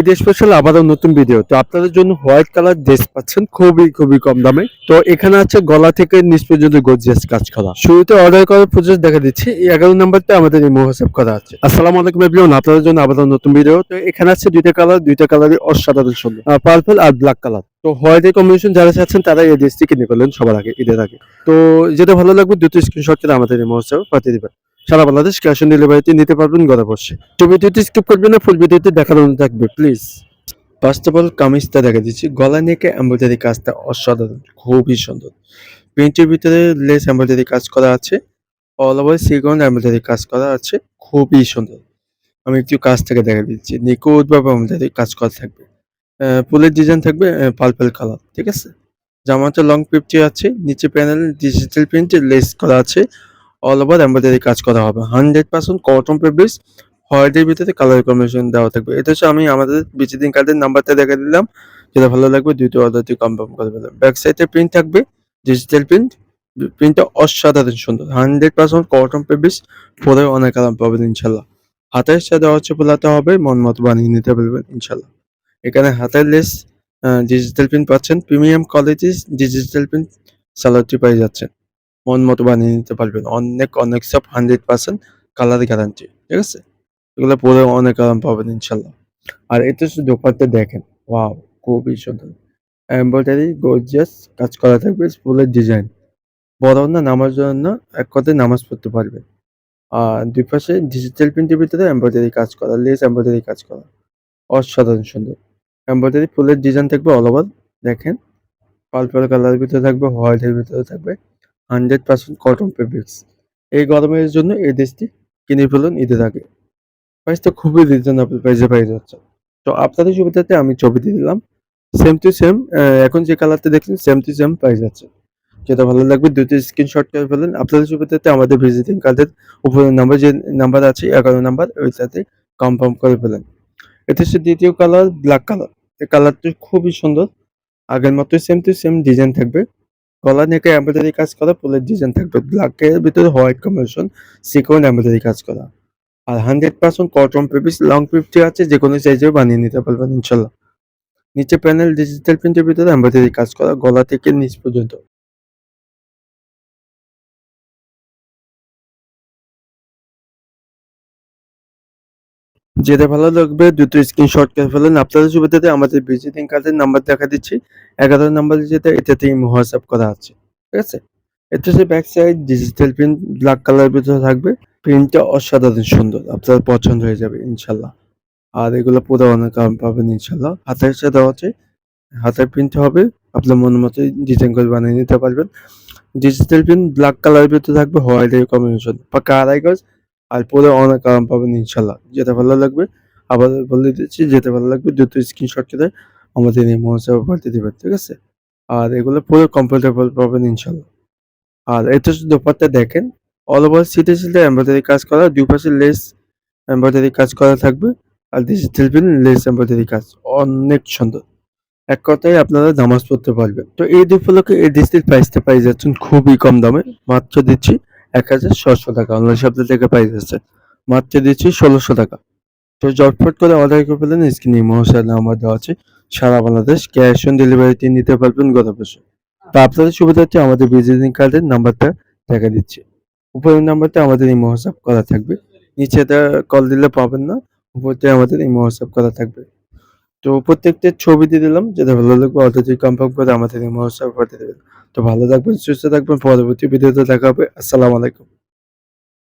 Dress special আবারও নতুন video তো আপনাদের জন্য হোয়াইট কালার ড্রেস পাচ্ছেন খুবই খুবই কম দামে। তো এখানে আছে গলা থেকে নিচ পর্যন্ত গর্জিয়াস কাজ করা। শুরুতে অর্ডার করার প্রসেস দেখা দিচ্ছি। এই এগারো নাম্বারটা আমাদের এই হোয়াটসঅ্যাপ করা আছে। আসসালামু আলাইকুম এভরিওয়ান আপনাদের জন্য আবারও নতুন ভিডিও তো এখানে আছে দুইটা কালার দুইটা কালারই অসাধারণ সুন্দর। পার্পল আর ব্ল্যাক কালার তো হোয়াইটের কম্বিনেশন যারা চাচ্ছেন, তারা এই ড্রেসটি কিনে ফেলেন সবার আগে, ঈদের আগে। তো যেটা ভালো লাগবে দুটো স্ক্রিনশট করে আমাদের এই হোয়াটসঅ্যাপে পাঠিয়ে দিবেন। সারা বাংলাদেশ ক্যাশ অন ডেলিভারিতে নিতে পারবেন ঘরে বসে। তো ভিডিওটি স্কিপ করবেন না ফুল ভিডিওটি দেখার অনুরোধ থাকবে প্লিজ ফার্স্ট অফ অল কামিজটা দেখা দিচ্ছি। গলা নেকে এমব্রয়ডারি কাজটা অসাধারণ, খুবই সুন্দর। প্রিন্টের ভিতরে লেস এমব্রয়ডারি কাজ করা আছে। অল ওভার সিগন এমব্রয়ডারি কাজ করা আছে, খুবই সুন্দর। আমি একটু কাজ থেকে দেখা দিচ্ছি। নিখুঁতভাবে এমব্রয়ডারি কাজ করা থাকবে। ফুলের ডিজাইন থাকবে পার্পল কালার ঠিক আছে? জামাটা লং ফিফটি আছে, নিচে প্যানেল ডিজিটাল প্রিন্টে লেস করা আছে। অল ওভার এমব্রয়ডারি কাজ করা হবে। হান্ড্রেড পার্সেন্ট কটন ফেব্রিক্স হোয়াইটের ভিতরে কালার কম্বিনেশন দেওয়া থাকবে। এটা হচ্ছে আমি আমাদের ভিজিটিং কার্ডের নাম্বারটা দেখে দিলাম। যেটা ভালো লাগবে দুটো অর্ডারটি কনফার্ম করে ফেলাম ব্যাক সাইডে প্রিন্ট থাকবে ডিজিটাল প্রিন্ট প্রিন্টটা অসাধারণ সুন্দর। হান্ড্রেড পার্সেন্ট কটন ফেব্রিক্স পরে অনেক আরাম পাবেন ইনশাল্লাহ হাতের সাথে হচ্ছে পোলাতে হবে, মন মতো বানিয়ে নিতে পারবেন ইনশাল্লাহ এখানে হাতের লেস ডিজিটাল প্রিন্ট পাচ্ছেন। প্রিমিয়াম কোয়ালিটির ডিজিটাল প্রিন্ট সালোয়ারটি পেয়ে যাচ্ছেন। মন মতো বানিয়ে নিতে পারবেন। অনেক অনেক সব হান্ড্রেড পার্সেন্ট কালার গ্যারান্টি ঠিক আছে? এগুলো পরে অনেক আরাম পাবেন ইনশাল্লাহ আর এটা শুধু দোপারটা দেখেন, ওয়াও, খুবই সুন্দর। এমব্রয়ডারি গর্জিয়াস কাজ করা থাকবে ফুলের ডিজাইন বড় না নামার জন্য এক কথায় নামাজ পড়তে পারবেন। আর দুই পাশে ডিজিটাল প্রিন্টের ভিতরে এমব্রয়ডারি কাজ করা লেস এমব্রয়ডারি কাজ করা। অসাধারণ সুন্দর। এমব্রয়ডারি ফুলের ডিজাইন থাকবে অল ওভার দেখেন। পার্পল কালারের ভিতরে থাকবে হোয়াইটের ভিতরে থাকবে। হান্ড্রেড পার্সেন্ট কটন ফেব্রিক্স এই গরমের জন্য এই দেশটি কিনে ফেলুন ঈদের আগে প্রাইসটা খুবই রিজনেবল প্রাইসে পেয়ে যাচ্ছে। তো আপনাদের সুবিধাতে আমি ছবি দিয়ে দিলাম। সেম টু সেম এখন যে কালারটা দেখছেন সেম টু সেম পেয়ে যাচ্ছে যেটা ভালো লাগবে দুটো স্ক্রিনশট করে ফেলেন। আপনাদের সুবিধাতে আমাদের ভিজিটিং কার্ডের উপরে নাম্বার যে নাম্বার আছে, এগারো নাম্বার ওইটাতে কনফার্ম করে ফেলেন। এটা হচ্ছে দ্বিতীয় কালার ব্ল্যাক কালার এই কালারটা খুবই সুন্দর। আগের মতো সেম টু সেম ডিজাইন থাকবে। গলা নেকে এমব্রয়ডারি কাজ করা ফুলের ডিজাইন থাকবে। ব্ল্যাকের ভিতরে হোয়াইট কম্বিনেশন সিকোয়েন এমব্রয়ডারি কাজ করা। আর হান্ড্রেড পার্সেন্ট কটন পেপিস লং ফিফটি আছে, যে কোনো সাইজে বানিয়ে নিতে পারবেন, ইনশাল্লাহ। নিচে প্যানেল ডিজিটাল প্রিন্টের ভিতরে এমব্রয়ডারি কাজ করা, গলা থেকে নিচ পর্যন্ত। যেটা ভালো লাগবে দুটো স্ক্রিনশট করে ফেলেন। আপনাদের সুবিধাতে আমাদের ভিজিটিং কার্ডের নাম্বার দেখা দিচ্ছি। এগারো নাম্বার যেটা এটাতে হোয়াটসঅ্যাপ করা আছে। ঠিক আছে? এটা হচ্ছে back side digital print black colour ভিতরে থাকবে। প্রিন্টটা অসাধারণ সুন্দর। আপনার পছন্দ হয়ে যাবে, ইনশাল্লাহ। আর এগুলো পুরো অনেক পাবেন, ইনশাল্লাহ। হাতের সাথে আছে হাতের প্রিন্ট হবে। আপনার মন মতো ডিজাইন করে বানিয়ে নিতে পারবেন। ডিজিটাল প্রিন্ট ব্ল্যাক কালার ভিতরে থাকবে হোয়াইটের কম্বিনেশন পাকা আড়াই গজ আর পুরো অনেক আরাম পাবেন ইনশাল্লাহ যেটা ভালো লাগবে, আবার বলে দিচ্ছি, যেটা ভালো লাগবে দুটো স্ক্রিনশট করে আমাদের এই মহোৎসবে পাঠিয়ে দেবেন, ঠিক আছে? আর এগুলো পুরো কমফোর্টেবল পাবেন ইনশাল্লাহ আর শুধু দোপারটা দেখেন অল ওভার সিটে সিটে এমব্রয়ডারি কাজ করা দুই পাশে লেস এমব্রয়ডারি কাজ করা থাকবে, আর ডিজিটাল প্রিন্ট লেস এমব্রয়ডারি কাজ, অনেক সুন্দর। এক কথায় আপনারা নামাজ পড়তে পারবেন। তো এই দুই এই ডিসটির প্রাইসটা পাই যাচ্ছেন খুবই কম দামে, মাত্র দিচ্ছি। এক হাজার ছশো টাকা। অনলাইন শব্দ থেকে পাই যাচ্ছে মাত্র দিচ্ছি ষোলোশো টাকা। তো জটফট করে অর্ডার করে ফেলেন স্ক্রিনে মহাশয় নাম্বার দেওয়া আছে। সারা বাংলাদেশ ক্যাশ অন ডেলিভারিতে নিতে পারবেন গত বছর। তো আপনাদের সুবিধার্থে আমাদের ভিজিটিং কার্ডের নাম্বারটা দেখা দিচ্ছে। উপরের নাম্বারটা আমাদের এই হোয়াটসঅ্যাপ করা থাকবে। নিচেটা কল দিলে পাবেন না, উপরতে আমাদের এই হোয়াটসঅ্যাপ করা থাকবে। তো প্রত্যেকটা ছবি দিয়ে দিলাম যেটা ভালো লাগবে অর্ডারটি কমফার্ম করে আমাদের মহোৎসব পাঠিয়ে দেবেন তো ভালো থাকবেন, সুস্থ থাকবেন, পরবর্তী ভিডিওতে দেখা হবে। আসসালামু আলাইকুম।